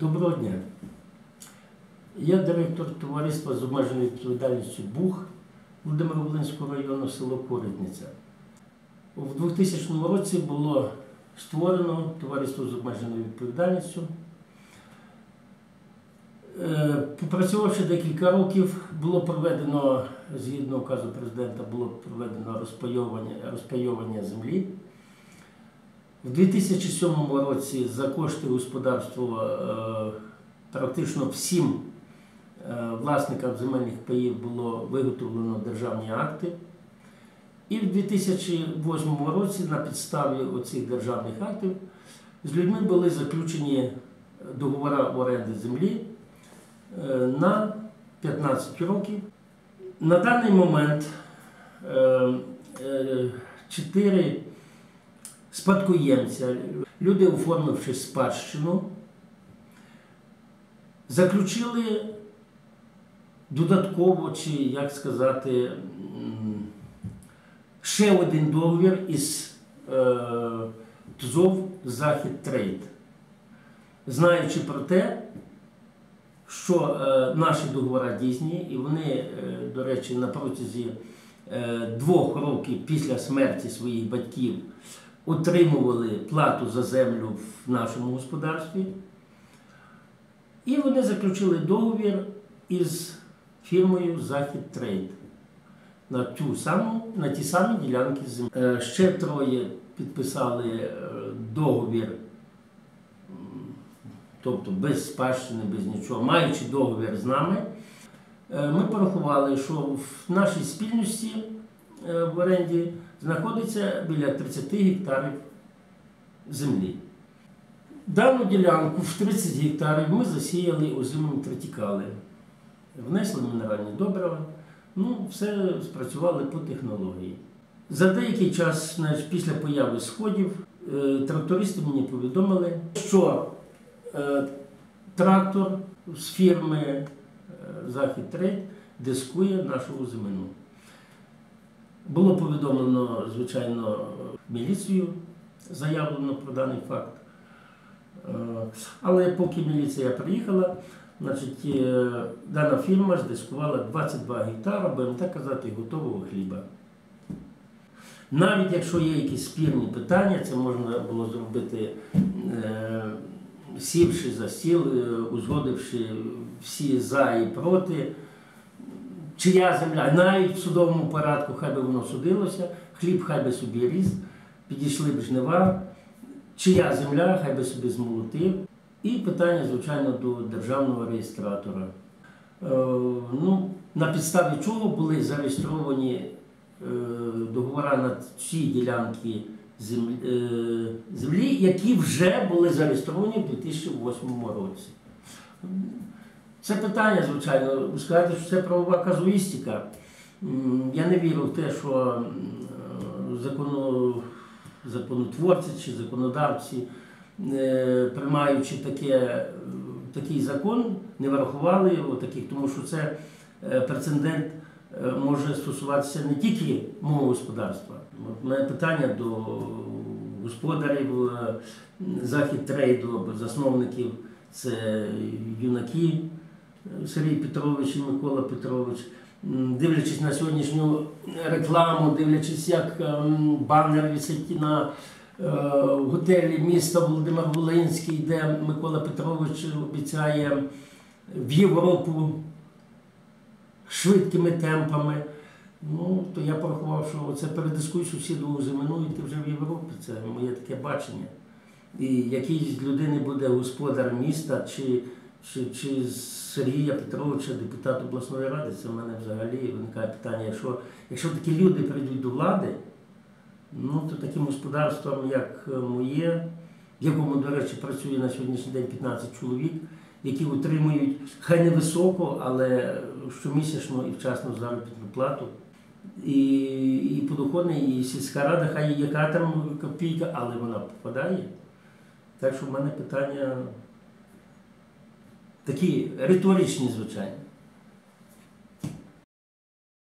Доброго дня. Я директор товариства з обмеженою відповідальністю БУХ Володимир-Волинського району, село Коритниця. У 2000 році було створено товариство з обмеженою відповідальністю. Е, Попрацювавши декілька років, було проведено, згідно указу президента, було проведено розпайовування, розпайовування землі. У 2007 році за кошти господарства е, практично всім е, власникам земельних паїв було виготовлено державні акти. І в 2008 році на підставі оцих державних актів з людьми були заключені договори оренди землі е, на 15 років. На даний момент е, е, чотири спадкоємця, люди, оформивши спадщину, заключили додатково, чи як сказати, ще один договір із е, ТЗОВ Захід Трейд, знаючи про те, що е, наші договори дійсні, і вони, е, до речі, на протязі е, двох років після смерті своїх батьків отримували плату за землю в нашому господарстві. І вони заключили договір із фірмою Захід Трейд на ту саму, на ті самі ділянки землі. Е, Ще троє підписали е, договір, тобто без спадщини, без нічого, маючи договір з нами. Е, Ми порахували, що в нашій спільності в оренді знаходиться біля 30 гектарів землі. Дану ділянку в 30 гектарів ми засіяли озимим третікали, внесли мінеральні добрива, ну, все спрацювали по технології. За деякий час, значить, після появи сходів, е, трактористи мені повідомили, що е, трактор з фірми е, Захід Трейд дискує нашу озимину. Було повідомлено, звичайно, міліцію, заявлено про даний факт. Е, Але поки міліція приїхала, значить, е, дана фірма здискувала 22 гектара, будемо так казати, готового хліба. Навіть якщо є якісь спірні питання, це можна було зробити, е, сівши за стіл, узгодивши всі за і проти чия земля, навіть в судовому порядку, хай би воно судилося, хліб хай би собі ріс, підійшли б жнива, чия земля, хай би собі змолотив. І питання, звичайно, до державного реєстратора. Е, ну, на підставі чого були зареєстровані е, договори на ці ділянки землі, е, землі, які вже були зареєстровані в 2008 році. Це питання, звичайно, сказати, що це правова казуїстика. Я не вірю в те, що закону, законотворці чи законодавці, е, приймаючи таке, е, такий закон, не врахували його таких, тому що це е, прецедент е, може стосуватися не тільки мого господарства. У мене питання до господарів е, захід трейду, засновників це юнаки. Сергій Петрович Микола Петрович, дивлячись на сьогоднішню рекламу, дивлячись, як ем, банер висить на е, готелі міста Володимир Волинський, де Микола Петрович обіцяє в Європу швидкими темпами. Ну, то я порахував, що це передискуй сусіду зимину йти вже в Європі. Це моє таке бачення. І який з людини буде господар міста, чи, чи, чи з Сергія Петровича, депутат обласної ради, це в мене взагалі виникає питання. Якщо, якщо такі люди прийдуть до влади, ну то таким господарством, як моє, в якому, до речі, працює на сьогоднішній день 15 чоловік, які отримують хай не високо, але щомісячно і вчасно заробітну плату. І, і подоходний, і сільська рада, хай яка там копійка, але вона попадає. Так що в мене питання такі риторичні, звичайно.